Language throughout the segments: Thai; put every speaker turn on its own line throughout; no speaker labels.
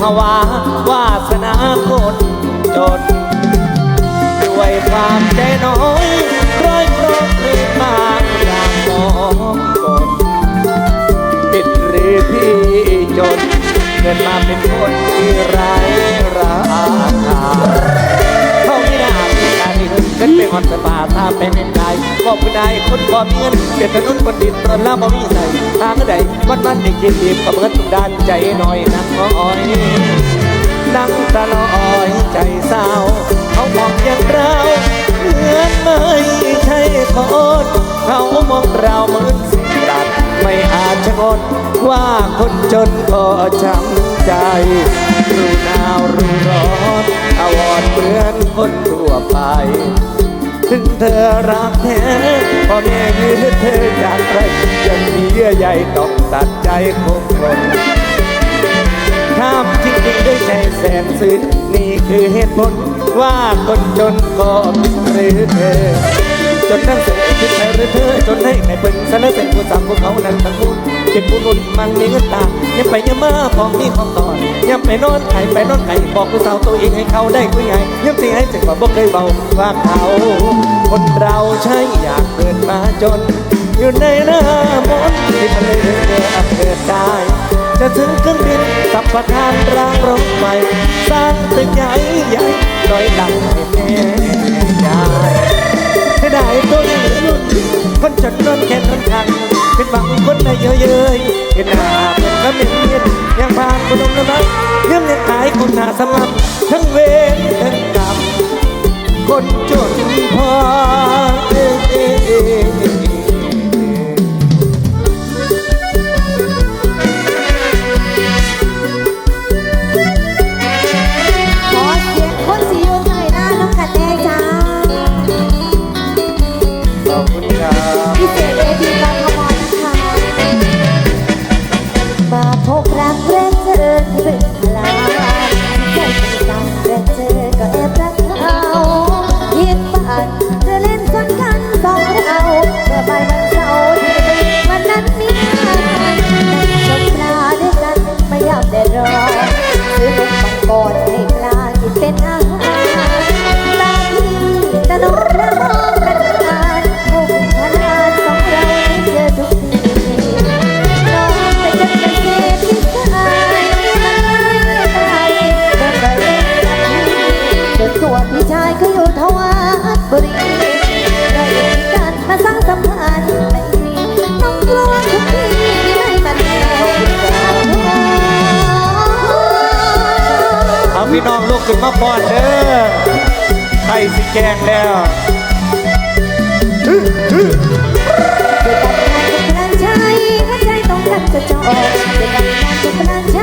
ภาวะวาสนาคนจน ด้วยความใจน้อยร้อยครบเรียบางอย่างมองกนปิดหรือพี่จนเกิดมาเป็นคนที่ไร้ราคา เงินเป็นเป็นคนสบาถ้าเป็นไงก็ผู้ใดคนพอมีเงินเด็ดถนนคนดินตอนละบ่มีใส่ทางใดวันนั้นเด็กเก็บก็เบินทุกด้านใจหน่อยนักอ้อยนั่งตะลอยใจเศร้าเขามองอย่างเราเหมือนไม่ใช่คนเขามองเราเหมือนสิ่ง ไม่อาจจะงดว่าคนจนก็ช้ำใจรู้หนาวรู้ร้อนอาวรเหมือนคนทั่วไป ถึงเธอรักแท้พ่อแม่ยืนเธอจากใครยังมีเยื่อใยต้องตัดใจคงคนทำจริงๆด้วยใจแสนซึ้งนี่คือเหตุผลว่าคนจนก็ผิดหรือเธอ จนนั่งเสียคิดไปหรือเธอจนให้ไม่เป็นสารเป็นผู้สามพวกเขานั้นทั้งคู่เก็บผู้นุ่นมังมีเงินตายังไปยังมาของมีของตอนยังไปนอนไข่ไปนอนไก่บอกผู้สาวตัวเองให้เขาได้คุยใหญ่ยังสิให้เจึงว่าบ่เคยเบาว่าเขาคนเราใช่อยากเกิดมาจน อยู่ในหน้ามนต์ที่ทะเลเกิดเกิดได้จะถึงเครื่องบินสัมปทานรางรถไฟสร้างตึกใหญ่ใหญ่ลอยดังให้แม่ยายให้ ได้ตัวนี้คนจนนอนแค่นนทังเป็นบางคนได้เยอะเย้ยเห็นหน้าเป็นก็เป็นเย็นยังผ่านคนนมน้ำมันยังยังหายคนหน้าสลับทั้งเวรทั้งกรรมคนจนพอ
ทวัดบุรีเราเองกันมาสร้างสัมพันธ์ไม่มีน้องกลัวทุกทีที่ให้มันแน่
เอาพี่น้องลุกขึ้นมาป้อนเด้อไข่สิแกงแล้ว
พลังใจหัวใจต้องกันจะจอกเด็กกับงานเป็นพลังใจ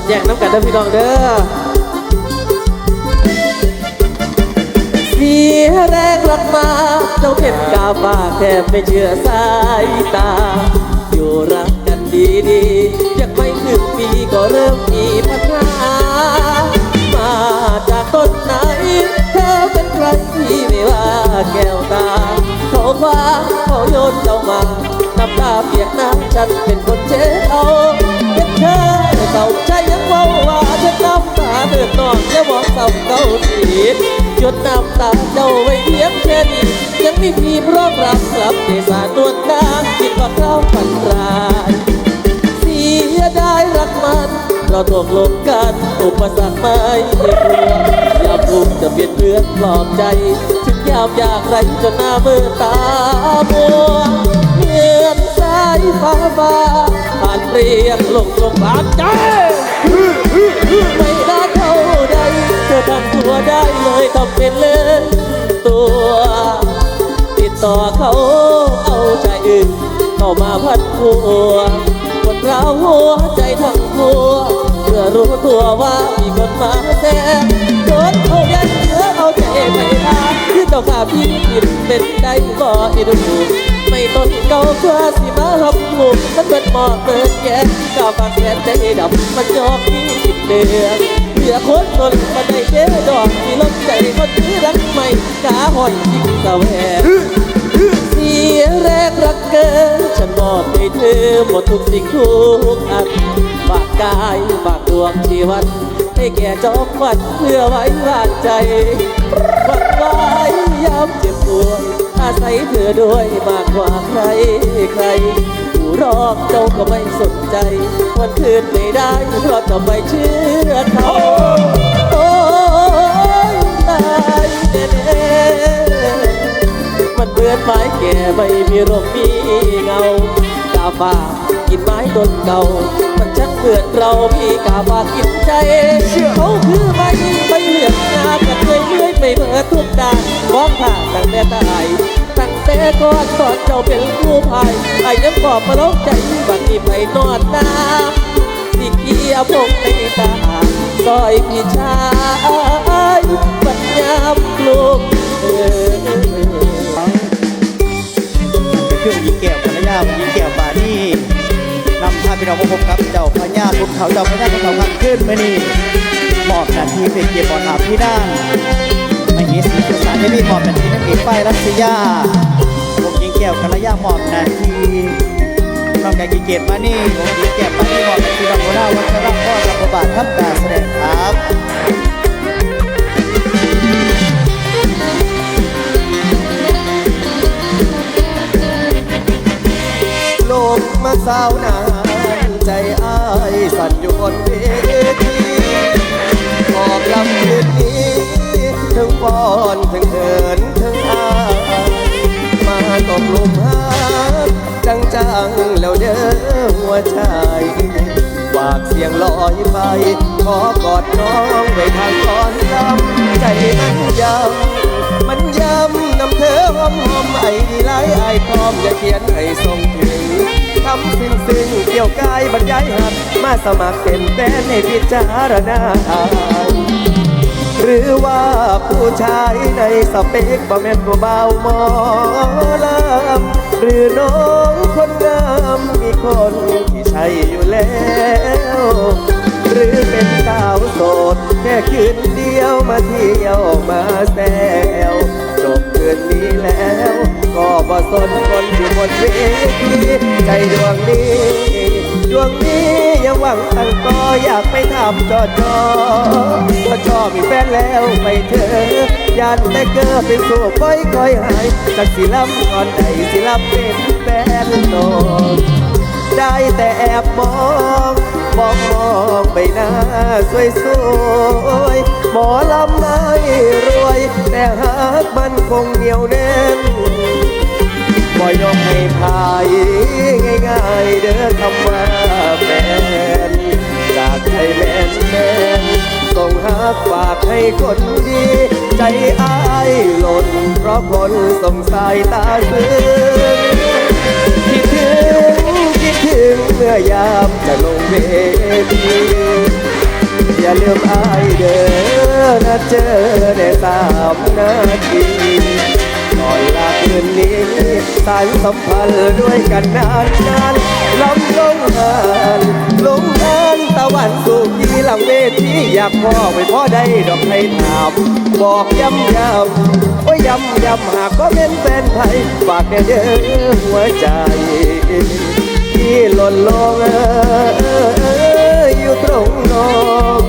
ด
แยกน้ำกันเด้อพี่น้องเด้อเสียแรกรักมาเจ้าเพชรกาฟ้าแทบไม่เชื่อสายตา อยู่รักกันดีๆยังไม่ถึงปีก็เริ่มมีปัญหามาจากต้นไหน เธอเป็นใครที่ไม่ว่าแก้วตาเขาคว้าเขาโยนเรามาน้ำตาเปียกน้ำฉันเป็นคนเช็ดเอาาใจยังเว่าว่าฉันน้ำตาเดือดนองและมองเศร้าเก่าสีหยดน้ำตาเจ้าไว้เพียงแค่นี้ยังไม่มีพร้อมรับกลับเดสาตัวนางคิดว่าเขาฝันร้ายเสียดายรักมัน เราตกลงกันอุปสรรคไม่กลัวยามทุกจะเปลี่ยนเพื่อนปลอบใจ ถึงยามอยากไรจนหน้ามือตามัวเหมือน ฟ้าฟ้าผ่านเปรียกลงลงบางใจไม่ได้เท่าใดเธอทำตัวได้เลยต้องเป็นเล่นตัว ติดต่อเขาเอาใจอื่นเข้ามาพัดพัวคนเราหัวใจทั้งหัวเพื่อรู้ตัวว่ามีคนมาแซงโดนเขายันเสือเอาใจไม่ได้ที่ต้องขาพี่กินเป็นได้บ่อีดูไม่ต้นเก่ากว่าสิมาหับหมุกมันเป็นหมอกเปิดแย่ก้าวปากแสนใจดำมันยอกพี่ติดเดือนเหลือคนตนมันได้เจอดอกที่ลบใจคนที่รักไม่กาหอนยิ่งแสวงเสียแรกรักเกินฉันมอบให้เธอหมดทุกสิ่งทุกอันฝากกายฝากดวงชีวันให้แก่จอมขวัญเพื่อไว้วางใจหวังไว้ยามเจ็บปวย อาศัยเธอด้วยมากกว่าใครใครผู้รอบเจ้าก็ไม่สนใจ วันคืนไม่ได้เพราะจะไม่เชื่อเขาโอ้ยตายแน่มันเบื่อนไม้แก่ไม่มีร่มมีเงากาฝากกินไม้ต้นเก่า มันชักเบื่อเราพี่กาฝากินใจเขาคือใบใบเหลืองงามกันเลื่อยเลื่อยไปเบิดทุกด้านมองผ่านตั้งแต่ตายตั้งแต่ก่อนตอนเจ้าเป็นผู้พายไอ้ยังกอบมาล้องใจบัดนี้ไปนอนน้ำสิเกียพงในตาซอยพี่ชายบัดยามกลุกเออ
คือหญิงแก้วภรรยาหญิงแก้วปานี่ นำพาพี่น้องมาพบกับเจ้าพญาทุกเขาเจ้าพญาทุกเขาพันขึ้นมานี่มอบหน้าที่เป็นเกียรติบอลอาพี่นางไม่มีสีจุสารที่มีมอบหน้าที่นักเอกไฟรัสยาพวกหญิงแก้วภรรยามอบหน้าที่น้องแกกีเกียรติมานี่ผมหญิงแก้วปานี่มอบหน้าที่รองหัวหน้าวัชระพรรับบาททำการแสดงครับ
ลมมาสาวนานา สั่นอยู่บนเวทีออกลำคืนนี้ถึงป้อนถึงเหินถึงอามาตกลุมหักจังจังๆแล้วเด้อหัวใจฝากเสียงลอยไป ขอกอดน้องไว้ทางก่อนลำใจมันยำมันยำนำเธอหอมหอมไอ้ดีไลไอ้พร้อมอย่าเขียนให้ส่งถึงำซึ้งซึ้งเกี่ยวกายบรรยายหักมาสมัครเป็นแฟนให้พิจารณา หรือว่าผู้ชายในสเปกบ่แม่นผู้เบาวหมอลำหรือน้องคนงามมีคนที่ใช่อยู่แล้วหรือเป็นสาวโสด แค่คืนเดียวมาเที่ยวมาแซว บคืนนี้แล้ว ก็บ่สนคนอยู่บนเวทีใจดวงนี้ดวงนี้ยังหวังตั้งก็อยากไปทำจอจอว่าชอบมีแฟนแล้วไปเถอะยันแต่เกิดเป็นสู้ค่อยคอยหายจากสิลำก่อนใดสิลำเป็นแฟนโนแต่แอบมอง มองมองใบหน้าสวยสวยๆหมอลำไม่รวย แต่หากมันคงเหนียวแน่นบ่ยอมให้พายง่ายๆเด้อคำว่าแฟนจากใจแม่นแม่นส่งหักฝากให้คนดี ใจอ้ายหล่น เพราะคนสงสายตาซึ้งคิดถึง ดถึงเมื่อยามจะลงเวทีอย่าลืมอายเด้อนะเจอได้สามนาทีก่อนลาคืนนี้สารสัมพันธ์ด้วยกันนานนานลำลงหานลงหานตะวันสุกีหลังเวทีอยากพ่อไปพ่อได้ดอกไทยถามบอกย้ำย้ำโอ้ยย้ำย้ำหากก็เป็นแฟนไทยฝากแน่เด้อหัวใจ ที่หล่นลงอยู่ตรงนอง